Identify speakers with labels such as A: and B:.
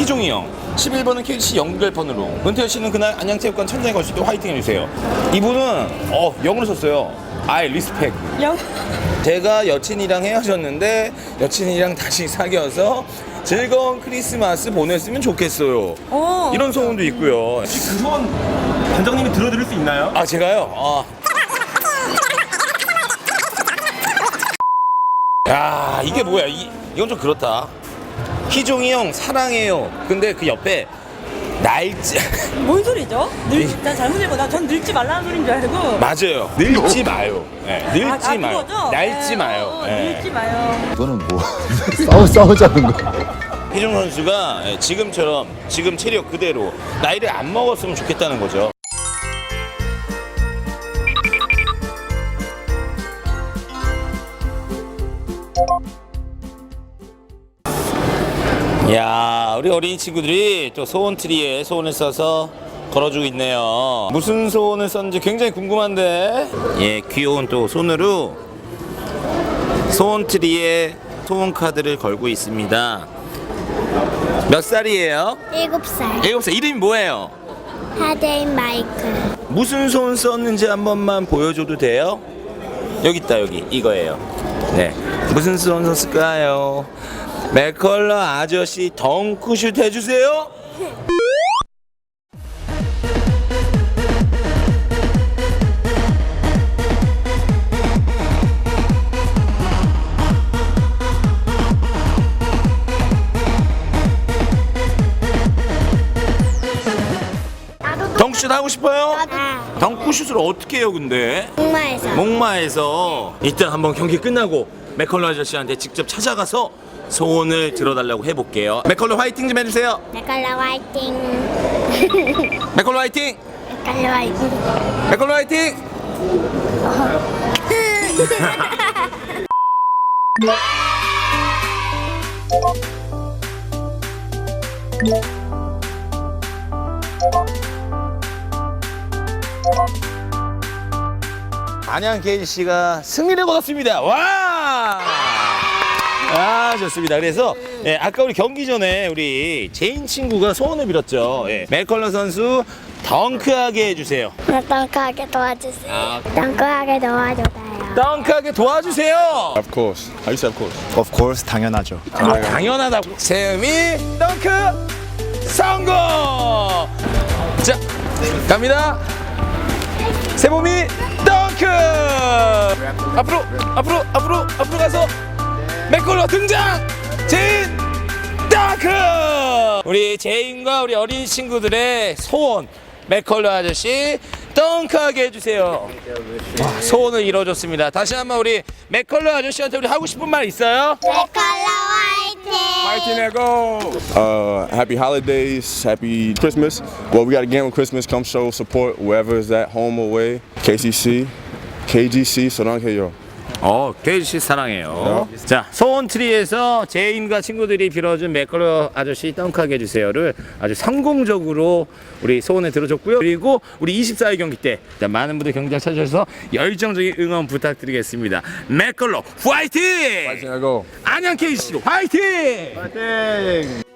A: 희종이 형 11번은 KC 연결번으로. 은퇴 씨는 그날 안양체육관 천장에 때 화이팅 해주세요. 이분은 어 영어로 썼어요. I respect.
B: 영.
A: 제가 여친이랑 헤어졌는데 여친이랑 다시 사귀어서 즐거운 크리스마스 보냈으면 좋겠어요
B: 어.
A: 이런 소원도 있고요
C: 그 소원 관장님이 들어드릴 수 있나요?
A: 아 제가요? 아. 야 이게 뭐야 이, 이건 좀 그렇다 희종이 형 사랑해요 근데 그 옆에 날짜
B: 뭔 소리죠? 늙, 난 잘못 읽고 나전 늙지 말라는 소리인 줄 알고.
A: 맞아요 늙지 마요 네, 늙지
B: 아, 아,
A: 마요
B: 그거죠?
A: 날지
B: 네,
A: 마요
B: 어, 어,
A: 네.
B: 늙지 마요.
D: 이거는 뭐 싸우 싸우자는 거.
A: 희종 선수가 예, 지금처럼 지금 체력 그대로 나이를 안 먹었으면 좋겠다는 거죠 야 우리 어린이 친구들이 또 소원 트리에 소원을 써서 걸어주고 있네요. 무슨 소원을 썼는지 굉장히 궁금한데. 예 귀여운 또 손으로 소원 트리에 소원 카드를 걸고 있습니다. 몇 살이에요?
E: 일곱 살.
A: 일곱 살. 이름이 뭐예요?
E: 하데인 마이클.
A: 무슨 소원 썼는지 한 번만 보여줘도 돼요? 여기 있다 여기. 이거예요. 네. 무슨 소원 썼을까요? 맥컬러 아저씨 덩크슛 해주세요 덩크슛 하고 싶어요?
E: 아
A: 덩크슛을 어떻게 해요 근데?
E: 목마에서
A: 목마에서 일단 한번 경기 끝나고 맥컬러 아저씨한테 직접 찾아가서 소원을 들어달라고 해볼게요. 맥컬러 화이팅 좀 해주세요.
E: 맥컬러 화이팅
A: 맥컬러 화이팅!
E: 맥컬러 화이팅
A: 맥컬러 화이팅! 안양 KC가 승리를 거뒀습니다. 와! 아 좋습니다. 그래서 예, 아까 우리 경기 전에 우리 제인 친구가 소원을 빌었죠. 예, 맥컬러 선수 덩크하게 해주세요.
E: 덩크하게 도와주세요
A: 아.
E: 덩크하게 도와줘요
A: 덩크하게 도와주세요.
F: Of course. I used to have course.
D: Of course 당연하죠.
A: 아, 당연하다고. 세미 덩크 성공. 자 갑니다. 세범이 덩크. 앞으로 앞으로 앞으로 앞으로 가서 맥콜러 등장. 제인 덩크. 우리 제인과 우리 어린 친구들의 소원 맥컬러 아저씨 덩크하게 해주세요. 와, 소원을 이뤄줬습니다. 다시 한번 우리 맥컬러 아저씨한테 우리 하고 싶은 말 있어요?
E: 맥컬러 화이팅
F: Uh, happy holidays, happy Christmas. Well, we got a game on Christmas. Come show support wherever is at, home or away. KCC, KGC, 소랑해요.
A: 어, 케이씨 사랑해요. 자, 소원 트리에서 제인과 친구들이 빌어준 맥컬러 아저씨 덩크하게 해주세요를 아주 성공적으로 우리 소원을 들어줬고요. 그리고 우리 24일 경기 때 일단 많은 분들 경기장 찾아주셔서 열정적인 응원 부탁드리겠습니다. 맥컬러 화이팅!
F: Go.
A: 안녕 케이씨 화이팅!
C: 땡.